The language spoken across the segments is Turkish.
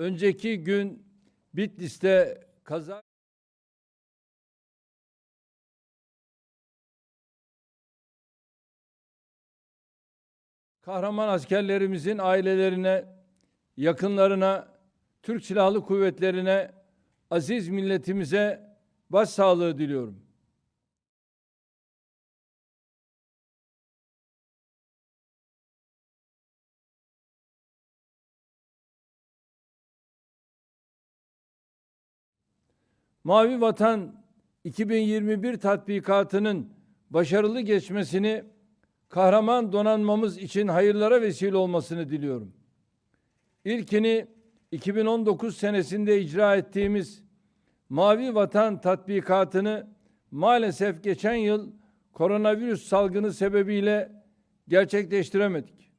önceki gün Bitlis'te kaza kahraman askerlerimizin ailelerine, yakınlarına, Türk Silahlı Kuvvetlerine, aziz milletimize başsağlığı diliyorum. Mavi Vatan 2021 tatbikatının başarılı geçmesini kahraman donanmamız için hayırlara vesile olmasını diliyorum. İlkini 2019 senesinde icra ettiğimiz Mavi Vatan tatbikatını maalesef geçen yıl koronavirüs salgını sebebiyle gerçekleştiremedik.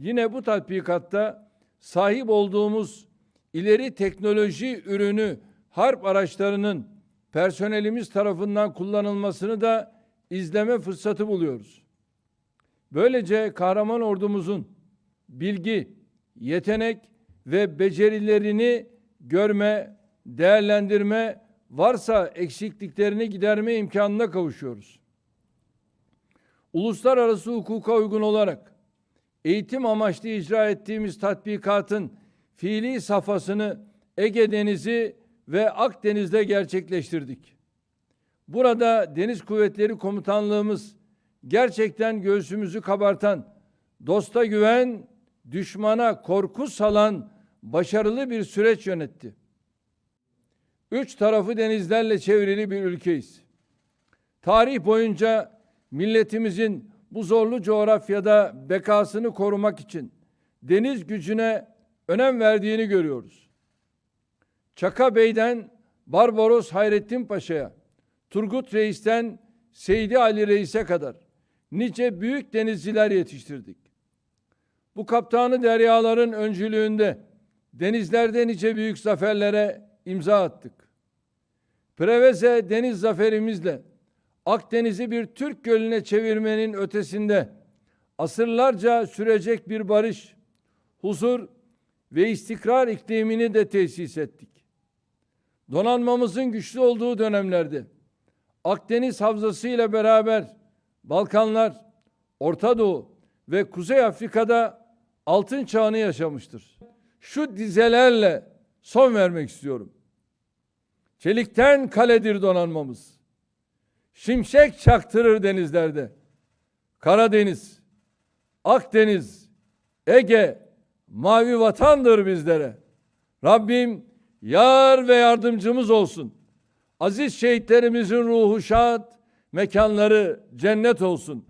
Yine bu tatbikatta sahip olduğumuz ileri teknoloji ürünü harp araçlarının personelimiz tarafından kullanılmasını da izleme fırsatı buluyoruz. Böylece kahraman ordumuzun bilgi, yetenek ve becerilerini görme, değerlendirme, varsa eksikliklerini giderme imkanına kavuşuyoruz. Uluslararası hukuka uygun olarak eğitim amaçlı icra ettiğimiz tatbikatın fiili safhasını Ege Denizi ve Akdeniz'de gerçekleştirdik. Burada Deniz Kuvvetleri Komutanlığımız gerçekten göğsümüzü kabartan, dosta güven, düşmana korku salan başarılı bir süreç yönetti. Üç tarafı denizlerle çevrili bir ülkeyiz. Tarih boyunca milletimizin bu zorlu coğrafyada bekasını korumak için deniz gücüne önem verdiğini görüyoruz. Çaka Bey'den Barbaros Hayrettin Paşa'ya, Turgut Reis'ten Seydi Ali Reis'e kadar nice büyük denizciler yetiştirdik. Bu kaptanı deryaların öncülüğünde denizlerde nice büyük zaferlere imza attık. Preveze deniz zaferimizle Akdeniz'i bir Türk gölüne çevirmenin ötesinde asırlarca sürecek bir barış, huzur ve istikrar iklimini de tesis ettik. Donanmamızın güçlü olduğu dönemlerde Akdeniz Havzası ile beraber Balkanlar, Orta Doğu ve Kuzey Afrika'da altın çağını yaşamıştır. Şu dizelerle son vermek istiyorum. Çelikten kaledir donanmamız. Şimşek çaktırır denizlerde. Karadeniz, Akdeniz, Ege, mavi vatandır bizlere. Rabbim yar ve yardımcımız olsun. Aziz şehitlerimizin ruhu şad, mekanları cennet olsun.